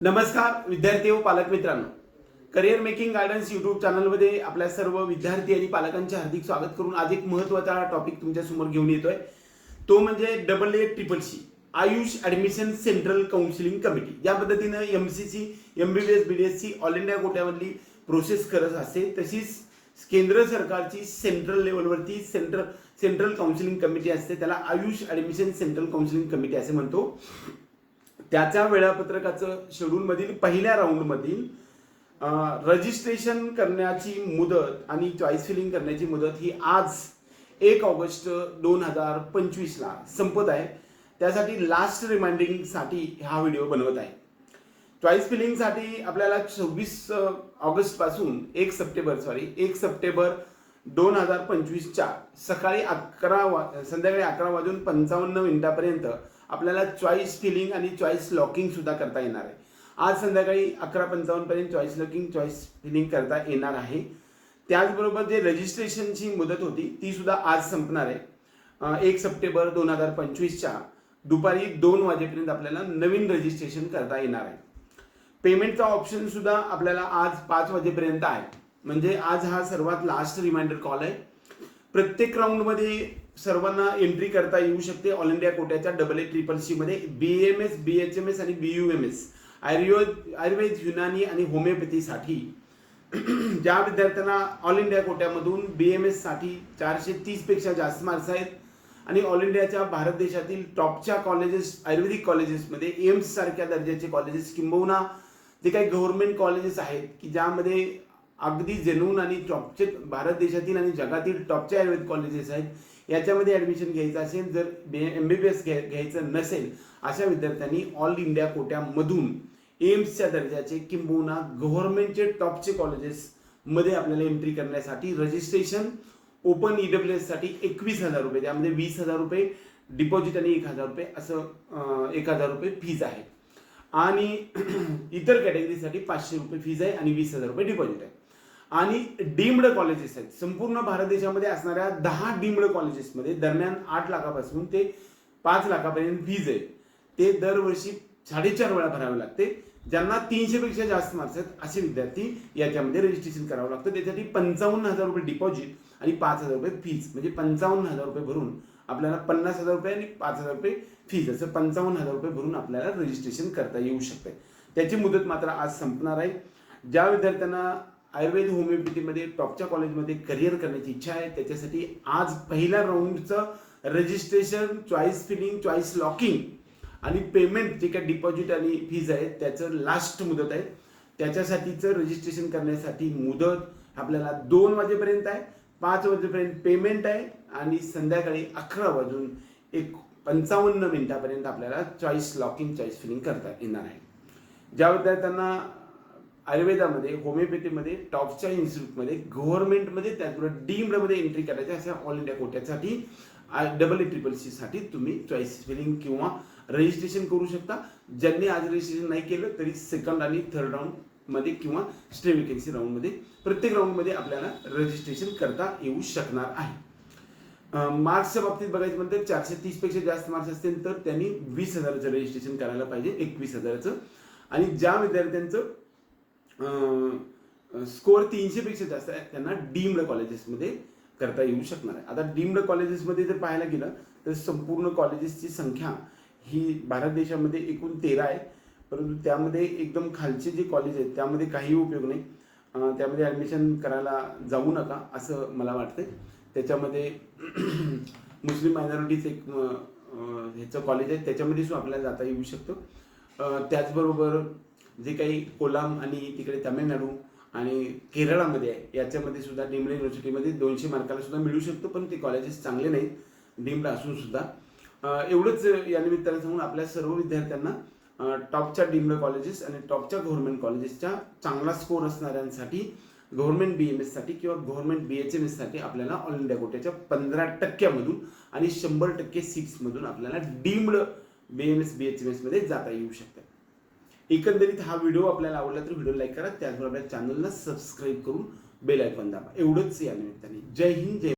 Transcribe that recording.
नमस्कार विद्यार्थी व पालक मित्रांनो. करिअर मेकिंग गायडन्स युट्यूब चॅनलमध्ये आपल्या सर्व विद्यार्थी आणि पालकांचे हार्दिक स्वागत करून आज एक महत्त्वाचा टॉपिक तुमच्यासमोर घेऊन येतोय. तो म्हणजे double A triple C AYUSH admission central counselling committee या पद्धतीनं M C C M B B S B D S C all India कोट्यामधली process करत असते. तशीच केंद्र सरकारची सेंट्रल लेवलवरती सेंट्रल सेंट्रल काउन्सिलिंग कमिटी असते. त्याला AYUSH admission central counselling committee असे म्हणतो. त्याच्या वेळापत्रकाचं शेड्यूलमधील पहिल्या राऊंडमधील रजिस्ट्रेशन करण्याची मुदत आणि चॉईस फिलिंग करण्याची मुदत ही आज एक ऑगस्ट दोन हजार पंचवीसला संपत आहे. त्यासाठी लास्ट रिमाइंडिंगसाठी हा व्हिडिओ बनवत आहे. चॉईस फिलिंगसाठी आपल्याला सव्वीस ऑगस्टपासून एक सप्टेंबर सॉरी एक सप्टेंबर दोन हजार पंचवीसच्या सकाळी अकरा वा संध्याकाळी अकरा वाजून पंचावन्न मिनिटापर्यंत आपल्याला चॉईस फिलिंग आणि चॉईस लॉकिंग सुद्धा करता येणार आहे. आज संध्याकाळी अकरा पंचावन्नपर्यंत चॉईस लॉकिंग चॉईस फिलिंग करता येणार आहे. त्याचबरोबर जे रजिस्ट्रेशनची मुदत होती ती सुद्धा आज संपणार आहे. एक सप्टेंबर दोन हजार पंचवीसच्या दुपारी दोन वाजेपर्यंत आपल्याला नवीन रजिस्ट्रेशन करता येणार आहे. पेमेंटचा ऑप्शन सुद्धा आपल्याला आज पाच वाजेपर्यंत आहे. म्हणजे आज हा सर्वात लास्ट रिमाइंडर कॉल आहे. प्रत्येक राऊंडमध्ये सर्वांना एंट्री करता येऊ शकते ऑल इंडिया कोट्याच्या डबल ए ट्रिपल सी मध्ये. B M S B H M S आणि B U M S Ayurveda Ayurveda Unani आणि होमिओपॅथीसाठी ज्या विद्यार्थ्यांना ऑल इंडिया कोट्यामधून बी एम एससाठी चारशे तीसपेक्षा जास्त मार्क्स आहेत आणि ऑल इंडियाच्या भारत देशातील टॉपच्या कॉलेजेस आयुर्वेदिक कॉलेजेसमध्ये एम्स सारख्या दर्जाचे कॉलेजेस किंबहुना जे काही गव्हर्नमेंट कॉलेजेस आहेत की ज्यामध्ये अगदी जेनून आणि टॉपचे भारत देशातील आणि जगातील टॉपचे आयुर्वेद कॉलेजेस आहेत याच्यामध्ये ॲडमिशन घ्यायचं असेल जर बी एम बी बी एस घ्या घ्यायचं नसेल अशा विद्यार्थ्यांनी ऑल इंडिया कोट्यामधून एम्सच्या दर्जाचे किंबहुना गव्हर्नमेंटचे टॉपचे कॉलेजेसमध्ये आपल्याला एंट्री करण्यासाठी registration open E W W एससाठी एकवीस हजार रुपये त्यामध्ये वीस हजार रुपये डिपॉझिट आणि एक हजार रुपये असं एक हजार रुपये फीज आहे. आणि इतर कॅटेगरीसाठी पाचशे रुपये फीज आहे आणि वीस हजार रुपये डिपॉझिट आहे. आणि डीम्ड कॉलेजेस आहेत. संपूर्ण भारत देशामध्ये असणाऱ्या दहा डीम्ड कॉलेजेसमध्ये दरम्यान आठ लाखापासून ते पाच लाखापर्यंत फीज आहे ते दरवर्षी साडेचार वेळा भरावे लागते. ज्यांना तीनशेपेक्षा जास्त मार्क्स आहेत असे विद्यार्थी याच्यामध्ये रजिस्ट्रेशन करावं लागतं. त्यासाठी पंचावन्न हजार रुपये डिपॉझिट आणि पाच हजार रुपये फीज म्हणजे पंचावन्न हजार रुपये भरून आपल्याला पन्नास हजार रुपये आणि पाच हजार रुपये फीज असं पंचावन्न हजार रुपये भरून आपल्याला रजिस्ट्रेशन करता येऊ शकते. त्याची मुदत मात्र आज संपणार आहे. ज्या विद्यार्थ्यांना आयुर्वेद होमिओपॅथीमध्ये टॉपच्या कॉलेजमध्ये करिअर करण्याची इच्छा आहे. त्याच्यासाठी आज पहिल्या राऊंडचं registration choice filling choice locking आणि पेमेंट जे काय डिपॉझिट आणि फीज आहे त्याचं लास्ट मुदत आहे. त्याच्यासाठीचं रजिस्ट्रेशन करण्यासाठी मुदत आपल्याला दोन वाजेपर्यंत आहे पाच वाजेपर्यंत पेमेंट आहे आणि संध्याकाळी अकरा वाजून एक पंचावन्न मिनिटापर्यंत आपल्याला चॉईस लॉकिंग चॉईस फिलिंग करता येणार आहे. ज्या विद्यार्थ्यांना आयुर्वेदामध्ये होमिओपॅथीमध्ये टॉपच्या इन्स्टिट्यूटमध्ये गव्हर्नमेंटमध्ये त्याचबरोबर डीम्डमध्ये एंट्री करायची अशा ऑल इंडिया कोट्यासाठी डबल ए ट्रिपल सी साठी तुम्ही चॉईस फिलिंग किंवा रजिस्ट्रेशन करू शकता. ज्यांनी आज रजिस्ट्रेशन नाही केलं तरी सेकंड आणि थर्ड राऊंडमध्ये किंवा स्टे वेकेन्सी राऊंडमध्ये प्रत्येक राऊंडमध्ये आपल्याला रजिस्ट्रेशन करता येऊ शकणार आहे. मार्क्सच्या बाबतीत बघायचं म्हणतं चारशे तीसपेक्षा जास्त मार्क्स असतील तर त्यांनी वीस हजाराचं रजिस्ट्रेशन करायला पाहिजे एकवीस हजाराचं. आणि ज्या विद्यार्थ्यांचं स्कोअर तीनशे पेक्षा जास्त आहे त्यांना डीम्ड कॉलेजेसमध्ये करता येऊ शकणार आहे. आता डीम्ड कॉलेजेसमध्ये जर पाहायला गेलं तर संपूर्ण कॉलेजेसची संख्या ही भारत देशामध्ये एकूण तेरा आहे. परंतु त्यामध्ये एकदम खालचे जे कॉलेज आहेत त्यामध्ये काही उपयोग नाही. त्यामध्ये ॲडमिशन करायला जाऊ नका असं मला वाटतं त्याच्यामध्ये मुस्लिम मायनॉरिटीज एक ह्याचं कॉलेज आहे त्याच्यामध्ये सुद्धा आपल्याला जाता येऊ शकतं. त्याचबरोबर जे काही कोलाम आणि तिकडे तामिळनाडू आणि केरळामध्ये आहे याच्यामध्ये सुद्धा डिम्ड युनिव्हर्सिटीमध्ये दोनशे मार्काला सुद्धा मिळू शकतो पण ते कॉलेजेस चांगले नाहीत डीम्ड असून सुद्धा. एवढंच या निमित्तानं सांगून आपल्या सर्व विद्यार्थ्यांना टॉपच्या डीम्ड कॉलेजेस आणि टॉपच्या गव्हर्नमेंट कॉलेजेसच्या चांगला स्कोर असणाऱ्यांसाठी गव्हर्नमेंट बी एम एससाठी किंवा गव्हर्नमेंट बी एच एम एससाठी आपल्याला ऑल इंडिया कोट्याच्या पंधरा टक्क्यामधून आणि शंभर टक्के सीट्समधून आपल्याला deemed B M S B H M एसमध्ये जाता येऊ शकतं. एकंदरीत हा व्हिडिओ आपल्याला आवडला तर व्हिडिओ लाईक करा. त्याचबरोबर आपल्या चॅनलला सबस्क्राईब करून बेल आयकॉन दाबा. एवढंच या निमित्ताने. जय हिंद जय